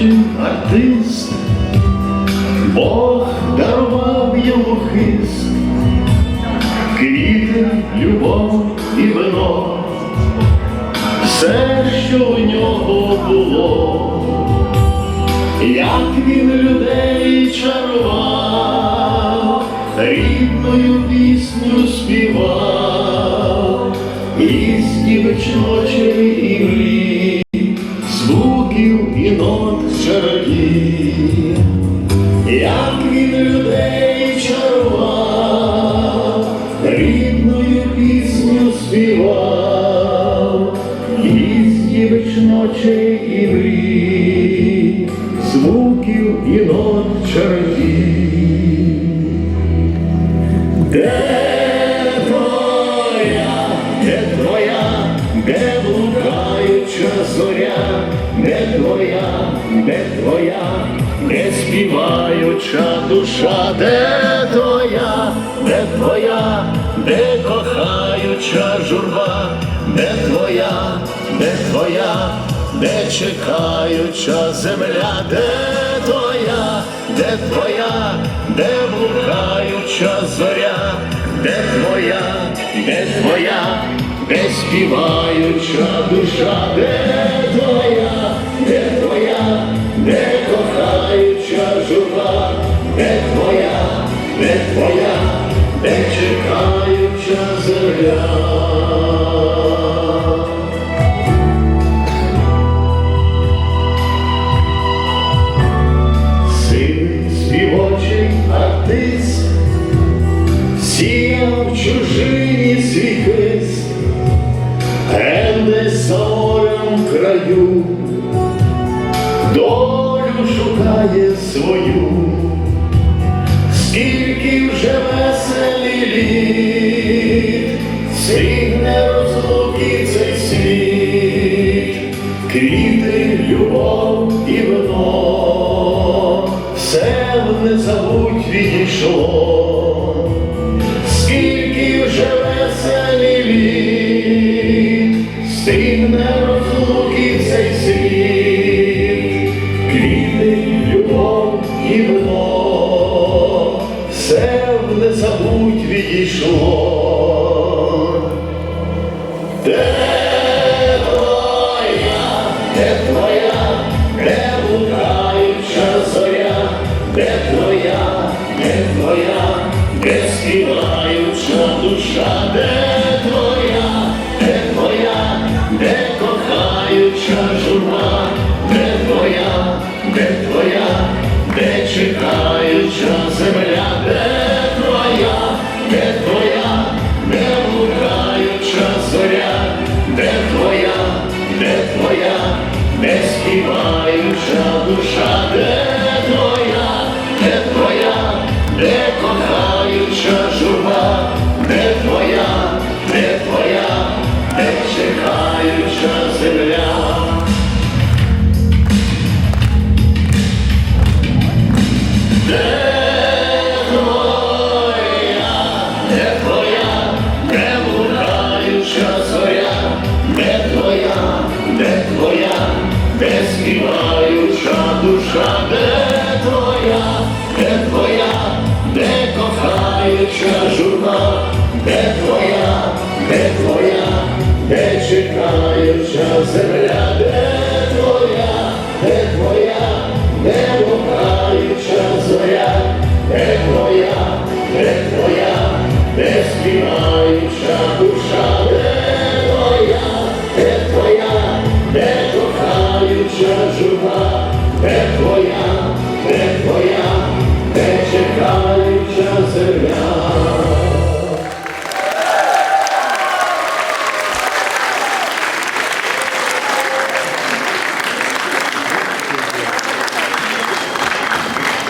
співочий артист, Бог дарував йому хист, квіти, любов і вино, все, що у нього було, як він людей чарував, рідною пісню співав, і ночей і мрій чародій, як він людей чарував, рідною пісню співав, їздівич ночей і мрій, звуків і нот співаюча душа, де твоя, де твоя, де кохаюча журба, де твоя, де твоя, де чекаюча земля, де твоя, де твоя, де блукаюча зоря, де твоя, де твоя, де співаюча душа, де твоя, де чекаюча земля. Син співочий артист, квіти, любов і вино, все в незабудь відійшло, скільки вже веселі літ, стигне розлуки цей світ, квіти, любов і вино, все в незабудь відійшло. Співаюча душа, де твоя, де твоя, де кохаюча журба, де твоя, де твоя, де чекаюча земля, де твоя, де співаюча душа, де твоя, де твоя, де кохаюча журба, де твоя, де твоя, де чекаюча земля,